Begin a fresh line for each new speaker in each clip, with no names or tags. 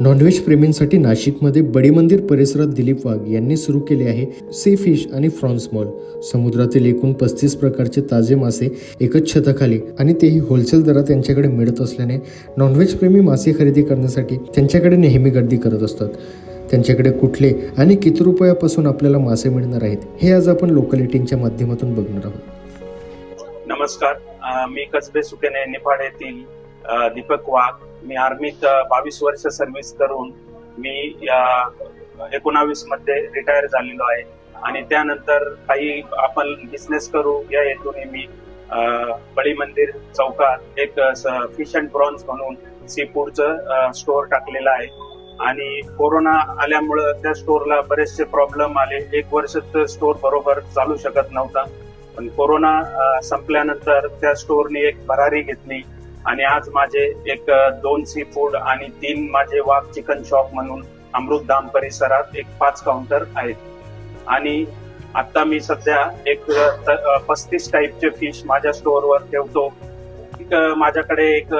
Non veg प्रेमींसाठी नाशिकमध्ये बडी मंदिर परिसरात दिलीप वाघ यांनी सुरू केले आहे सी फिश आणि फ्रॉन्स मॉल समुद्रातील एकूण पस्तीस प्रकारचे ताजे मासे एकच छताखाली आणि तेही होलसेल दरात त्यांच्याकडे मिळत असल्याने नॉनव्हेज प्रेमी मासे खरेदी करण्यासाठी त्यांच्याकडे नेहमी गर्दी करत असतात. त्यांच्याकडे कुठले आणि किती रुपयापासून आपल्याला मासे मिळणार आहेत हे आज आपण लोकल लोकलिटींच्या माध्यमातून बघणार आहोत.
नमस्कार. मी कसबे सुकेने निफाड येथील दीपक वाघ. मी आर्मीत बावीस वर्ष सर्व्हिस करून मी या एकोणावीसमध्ये रिटायर झालेलो आहे. आणि त्यानंतर काही आपण बिझनेस करू या हेतूने मी बळी मंदिर चौकात एक फिश अँड प्रॉन्स म्हणून सी फूडचं स्टोअर टाकलेलं आहे. आणि कोरोना आल्यामुळं त्या स्टोअरला बरेचसे प्रॉब्लेम आले. एक वर्ष स्टोअर बरोबर चालू शकत नव्हता. पण कोरोना संपल्यानंतर त्या स्टोअरनी एक भरारी घेतली. आणि आज माझे एक दोन सी फूड आणि तीन माझे वाघ चिकन शॉप म्हणून अमृतधाम परिसरात एक पाच काउंटर आहेत. आणि आता मी सध्या एक पस्तीस टाईपचे फिश माझ्या स्टोअरवर ठेवतो. माझ्याकडे एक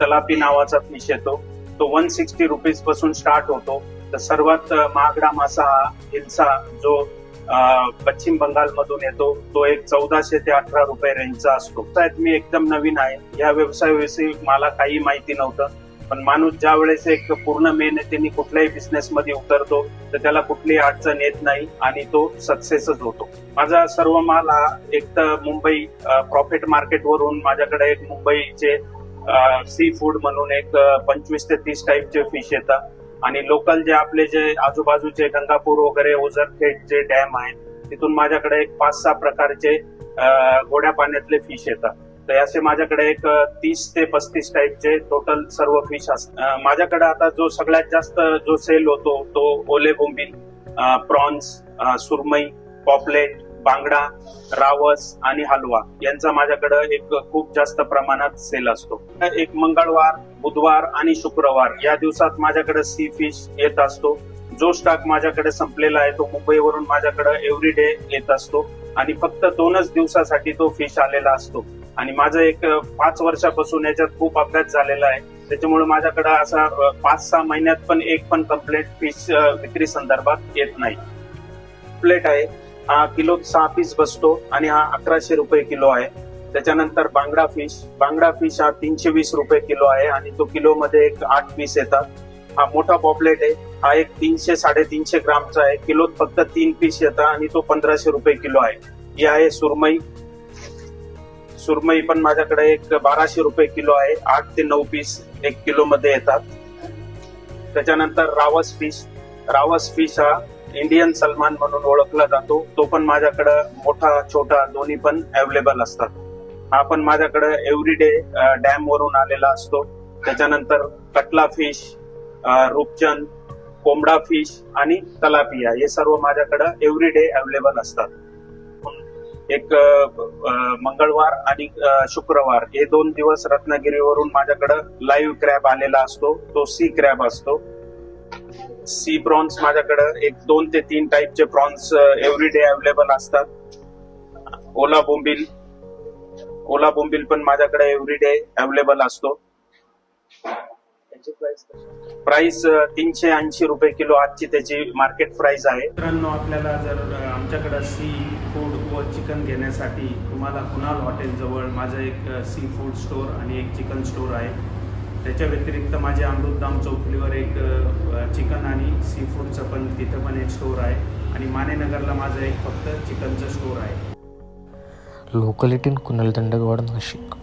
तलापी नावाचा फिश येतो. तो वन सिक्स्टी रुपीजपासून स्टार्ट होतो. तर सर्वात महागडा मासा हा हिलसा जो पश्चिम बंगाल मधून येतो. तो एक चौदाशे ते अठरा रुपये रेंजचा असतो. त्यात मी एकदम नवीन आहे. या व्यवसायाविषयी मला काही माहिती नव्हतं. पण माणूस ज्या वेळेस एक पूर्ण मेहनतीने कुठल्याही बिझनेस मध्ये उतरतो तर त्याला कुठलीही अडचण येत नाही आणि तो सक्सेसच होतो. माझा सर्व माल हा एक तर मुंबई प्रॉफिट मार्केट वरून माझ्याकडे एक मुंबईचे सी फूड म्हणून एक पंचवीस ते तीस टाईपचे फिश येतात. आणि लोकल जे आपले जे आजूबाजूचे गंगापूर वगैरे ओझरखेड जे डॅम आहेत तिथून माझ्याकडे एक पाच सहा प्रकारचे गोड्या पाण्यातले फिश येतात. तर असे माझ्याकडे एक तीस ते पस्तीस टाईपचे टोटल सर्व फिश असतात माझ्याकडे आता जो सगळ्यात जास्त जो सेल होतो तो ओले बोंबील प्रॉन्स सुरमई पॉपलेट बांगडा रावस आणि हलवा यांचा माझ्याकडे एक खूप जास्त प्रमाणात सेल असतो. एक मंगळवार बुधवार आणि शुक्रवार या दिवसात माझ्याकडे सी फिश येत असतो. जो स्टॉक माझ्याकडे संपलेला आहे तो मुंबईवरून माझ्याकडे एव्हरी डे येत असतो. आणि फक्त दोनच दिवसासाठी तो फिश आलेला असतो. आणि माझं एक पाच वर्षापासून याच्यात खूप अभ्यास झालेला आहे. त्याच्यामुळे माझ्याकडे असा पाच सहा महिन्यात पण एक पण कम्प्लेट फिश विक्री संदर्भात येत नाही. प्लेट आहे. हा किलो सहा पीस बसतो आणि हा अकराशे रुपये किलो आहे. त्याच्यानंतर बांगडा फिश बांगडा फिश हा तीनशे वीस रुपये किलो आहे आणि तो किलो मध्ये एक आठ पीस येतात. हा मोठा पॉपलेट आहे. हा एक तीनशे साडेतीनशे ग्रामचा आहे. किलोत फक्त तीन पीस येतात आणि तो पंधराशे रुपये किलो आहे. ही आहे सुरमई. सुरमई पण माझ्याकडे एक बाराशे रुपये किलो आहे. आठ ते नऊ पीस एक किलो मध्ये येतात. त्याच्यानंतर रावस फिश रावस फिश हा इंडियन सलमान म्हणून ओळखला जातो. तो पण माझ्याकडं मोठा छोटा दोन्ही पण अवेलेबल असतात. हा पण माझ्याकडे एव्हरी डे डॅम वरून आलेला असतो. त्याच्यानंतर कटला फिश रूपचंद कोंबडा फिश आणि तलापिया हे सर्व माझ्याकडे एव्हरी डे अवेलेबल असतात. एक मंगळवार आणि शुक्रवार हे दोन दिवस रत्नागिरीवरून माझ्याकडे लाईव्ह क्रॅब आलेला असतो. तो सी क्रॅब असतो. सी प्रॉन्स माझ्याकडे एक दोन ते तीन टाईपचे प्रॉन्स एव्हरी डे अवेलेबल असतात. ओला बोंबील ओला बोंबील पण माझ्याकडे एव्हरी डे अवेलेबल असतो. प्राइस तीनशे ऐंशी रुपये किलो आजची त्याची मार्केट प्राइस आहे. मित्रांनो आपल्याला जर आमच्याकडे सी फूड व चिकन घेण्यासाठी तुम्हाला कुणाल हॉटेल जवळ माझं एक सी फूड स्टोअर आणि एक चिकन स्टोअर आहे. त्याच्या व्यतिरिक्त माझे अमृतधाम चौफुलीवर एक चिकन आणि सी फूडचं पण तिथं पण एक स्टोअर आहे. आणि मानेनगरला माझं एक फक्त चिकनचं स्टोअर आहे.
लोकलिटीन कुणाल दंडगवाड नाशिक